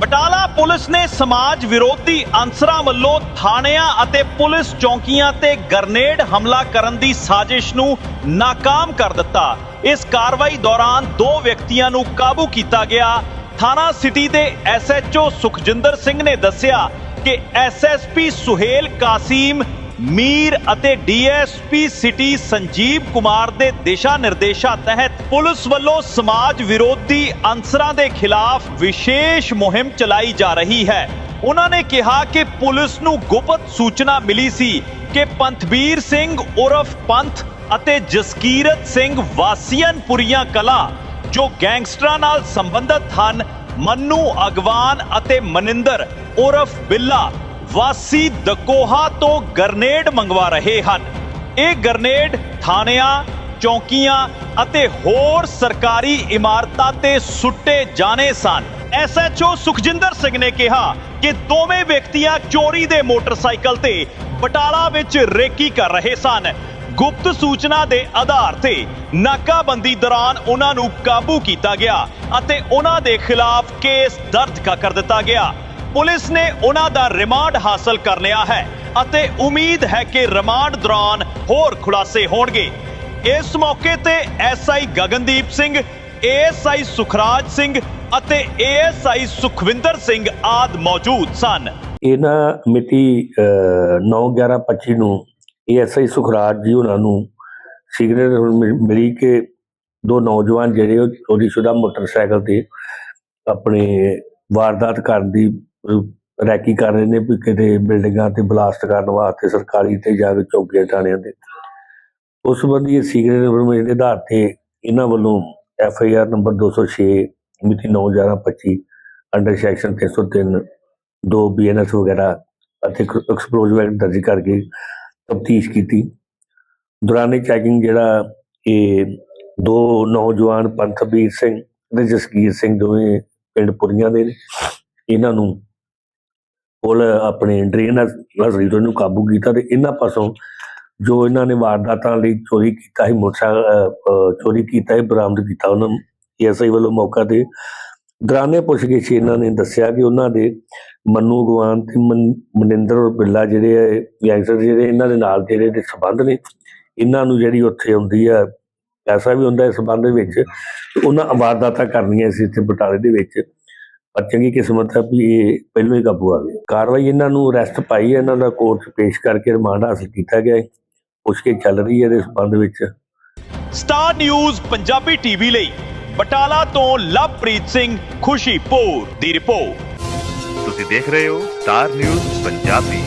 Batala police ਨੇ ਸਮਾਜ ਵਿਰੋਧੀ ਅਨਸਰਾਂ ਵੱਲੋਂ ਥਾਣਿਆਂ ਅਤੇ ਪੁਲਿਸ ਚੌਕੀਆਂ ਤੇ ਗਰਨੇਡ ਹਮਲਾ ਕਰਨ ਦੀ ਸਾਜ਼ਿਸ਼ ਨੂੰ ਨਾਕਾਮ ਕਰ ਦਿੱਤਾ। ਇਸ ਕਾਰਵਾਈ ਦੌਰਾਨ ਦੋ ਵਿਅਕਤੀਆਂ ਨੂੰ ਕਾਬੂ ਕੀਤਾ ਗਿਆ। ਥਾਣਾ ਸਿਟੀ ਦੇ ਐਸਐਚਓ ਸੁਖਜਿੰਦਰ ਸਿੰਘ ਨੇ ਦੱਸਿਆ ਕਿ ਐਸਐਸਪੀ ਸੁਹੇਲ ਕਾਸੀਮ ਮੀਰ ਅਤੇ ਡੀਐਸਪੀ ਸਿਟੀ ਸੰਜੀਵ ਕੁਮਾਰ ਦੇ ਦਿਸ਼ਾ ਨਿਰਦੇਸ਼ਾਂ ਤਹਿਤ ਪੁਲਿਸ ਵੱਲੋਂ ਸਮਾਜ ਵਿਰੋਧੀ ਅਨਸਰਾਂ ਦੇ ਖਿਲਾਫ ਵਿਸ਼ੇਸ਼ ਮੁਹਿੰਮ ਚਲਾਈ ਜਾ ਰਹੀ ਹੈ। ਉਹਨਾਂ ਨੇ ਕਿਹਾ ਕਿ ਪੁਲਿਸ ਨੂੰ ਗੁਪਤ ਸੂਚਨਾ ਮਿਲੀ ਸੀ ਕਿ ਪੰਥਬੀਰ ਸਿੰਘ ਉਰਫ ਪੰਥ ਅਤੇ ਜਸਕੀਰਤ ਸਿੰਘ ਵਾਸੀਅਨਪੁਰੀਆਂ ਕਲਾ, ਜੋ ਗੈਂਗਸਟਰਾਂ ਨਾਲ ਸੰਬੰਧਿਤ ਹਨ, ਮੰਨੂ ਅਗਵਾਨ ਅਤੇ ਮਨਿੰਦਰ ਉਰਫ ਬਿੱਲਾ ਵਾਸੀ ਦਕੋਹਾ ਤੋਂ ਗਰਨੇਡ ਮੰਗਵਾ ਰਹੇ ਹਨ। ਇਹ ਗਰਨੇਡ ਥਾਣਿਆਂ, ਚੌਕੀਆਂ ਅਤੇ ਹੋਰ ਸਰਕਾਰੀ ਇਮਾਰਤਾਂ ਤੇ ਸੁੱਟੇ ਜਾਣੇ ਸਨ। ਐਸਐਚਓ ਸੁਖਜਿੰਦਰ ਸਿੰਘ ਨੇ ਕਿਹਾ ਕਿ ਦੋਵੇਂ ਵਿਅਕਤੀਆਂ ਚੋਰੀ ਦੇ ਮੋਟਰਸਾਈਕਲ ਤੇ ਬਟਾਲਾ ਵਿੱਚ ਰੇਕੀ ਕਰ ਰਹੇ ਸਨ। ਗੁਪਤ ਸੂਚਨਾ ਦੇ ਆਧਾਰ ਤੇ ਨਾਕਾਬੰਦੀ ਦੌਰਾਨ ਉਹਨਾਂ ਨੂੰ ਕਾਬੂ ਕੀਤਾ ਗਿਆ ਅਤੇ ਉਹਨਾਂ ਦੇ ਖਿਲਾਫ ਕੇਸ ਦਰਜ ਕਰ ਦਿੱਤਾ ਗਿਆ। ਪੁਲਿਸ ਨੇ ਉਹਨਾਂ ਦਾ ਰਿਮਾਂਡ ਹਾਸਲ ਕਰ ਲਿਆ ਹੈ ਅਤੇ ਉਮੀਦ ਹੈ ਕਿ ਰਿਮਾਂਡ ਦੌਰਾਨ ਹੋਰ ਖੁਲਾਸੇ ਹੋਣਗੇ। ਇਸ ਮੌਕੇ ਤੇ ਐਸਆਈ ਗਗਨਦੀਪ ਸਿੰਘ ਏਐਸਆਈ ਸੁਖਰਾਜ ਸਿੰਘ ਅਤੇ ਏਐਸਆਈ ਸੁਖਵਿੰਦਰ ਸਿੰਘ ਆਦ ਮੌਜੂਦ ਸਨ। ਇਹ ਮਿਤੀ 9/11/25 ਨੂੰ ਏਐਸਆਈ ਸੁਖਰਾਜ ਜੀ ਉਹਨਾਂ ਨੂੰ ਸਿਗਨਲ ਮਿਲੀ ਕਿ ਦੋ ਨੌਜਵਾਨ ਜਿਹੜੇ ਉਹ ਸ਼ੁਦਾ ਮੋਟਰਸਾਈਕਲ ਤੇ ਆਪਣੇ ਵਾਰਦਾਤ ਕਰਨ ਦੀ ਰੈਕੀ ਕਰ ਰਹੇ ਨੇ ਵੀ ਕਿਤੇ ਬਿਲਡਿੰਗਾਂ ਤੇ ਬਲਾਸਟ ਕਰਨ ਵਾਸਤੇ ਸਰਕਾਰੀ ਤੇ ਜਾ ਕੇ ਚੌਕੀਆਂ ਥਾਣਿਆਂ ਦੇ ਉਸ ਸੰਬੰਧੀ ਸਿਗਨਲ ਇਨਫੋਰਮੇਸ਼ਨ ਦੇ ਆਧਾਰ ਤੇ ਇਹਨਾਂ ਵੱਲੋਂ ਐਫ ਆਈ ਆਰ ਨੰਬਰ 206 ਮਿਤੀ 9/11/25 ਅੰਡਰ ਸੈਕਸ਼ਨ 303 ਦੋ ਬੀਐਨਐਸ ਵਗੈਰਾ ਅਤੇ ਐਕਸਪਲੋਸਿਵ ਐਕਟ ਦਰਜ ਕਰਕੇ ਤਫਤੀਸ਼ ਕੀਤੀ। ਦੌਰਾਨੇ ਚੈਕਿੰਗ ਜਿਹੜਾ ਇਹ ਦੋ ਨੌਜਵਾਨ ਪੰਥਬੀਰ ਸਿੰਘ ਤੇ ਜਸਕੀਰ ਸਿੰਘ ਦੋਵੇਂ ਪਿੰਡ ਪੁਰੀਆਂ ਦੇ ਨੇ। ਇਹਨਾਂ ਨੂੰ ਪੁਲ ਆਪਣੇ ਡਰੇਨ ਨਜ਼ਰੀ ਨੂੰ ਕਾਬੂ ਕੀਤਾ ਤੇ ਇਹਨਾਂ ਪਾਸੋਂ ਜੋ ਇਹਨਾਂ ਨੇ ਵਾਰਦਾਤਾਂ ਲਈ ਚੋਰੀ ਕੀਤਾ ਸੀ, ਮੋਟਰਸਾਈਕਲ ਚੋਰੀ ਕੀਤਾ ਹੈ ਬਰਾਮਦ ਕੀਤਾ ਉਹਨਾਂ ਨੂੰ ਐਸਆਈ ਵੱਲੋਂ ਮੌਕਾ ਤੇ ਦੌਰਾਨੇ ਪੁੱਛਗਿੱਛ ਇਹਨਾਂ ਨੇ ਦੱਸਿਆ ਕਿ ਉਹਨਾਂ ਦੇ ਮੰਨੂ ਗਵਾਨ ਤੇ ਮਨ- ਮਨਿੰਦਰ ਔਰ ਬਿੱਲਾ ਜਿਹੜੇ ਹੈ ਗੈਂਗਸਟਰ ਜਿਹੜੇ ਇਹਨਾਂ ਦੇ ਨਾਲ ਜਿਹੜੇ ਦੇ ਸਬੰਧ ਨੇ, ਇਹਨਾਂ ਨੂੰ ਜਿਹੜੀ ਉੱਥੇ ਹੁੰਦੀ ਆ, ਪੈਸਾ ਵੀ ਹੁੰਦਾ ਇਸ ਸਬੰਧ ਵਿੱਚ ਉਹਨਾਂ ਵਾਰਦਾਤਾਂ ਕਰਨੀਆਂ ਸੀ ਇੱਥੇ ਬਟਾਲੇ ਦੇ ਵਿੱਚ। ਪਰ ਚੰਗੀ ਕਿਸਮਤ ਹੈ ਵੀ ਇਹ ਪਹਿਲਾਂ ਹੀ ਕਾਬੂ ਆ ਗਏ ਕਾਰਵਾਈ ਇਹਨਾਂ ਨੂੰ ਅਰੈਸਟ ਪਾਈ ਹੈ ਇਹਨਾਂ ਦਾ ਕੋਰਟ 'ਚ ਪੇਸ਼ ਕਰਕੇ ਰਿਮਾਂਡ ਹਾਸਲ ਕੀਤਾ ਗਿਆ ਹੈ ਪੁੱਛ ਕੇ ਚੱਲ ਰਹੀ ਹੈ ਇਹਦੇ ਸਬੰਧ ਵਿੱਚ। ਸਟਾਰ ਨਿਊਜ਼ ਪੰਜਾਬੀ ਟੀਵੀ ਲਈ ਬਟਾਲਾ ਤੋਂ ਲਵਪ੍ਰੀਤ ਸਿੰਘ ਖੁਸ਼ੀਪੁਰ ਦੀ ਰਿਪੋਰਟ। ਤੁਸੀਂ ਦੇਖ ਰਹੇ ਹੋ ਸਟਾਰ ਨਿਊਜ਼ ਪੰਜਾਬੀ।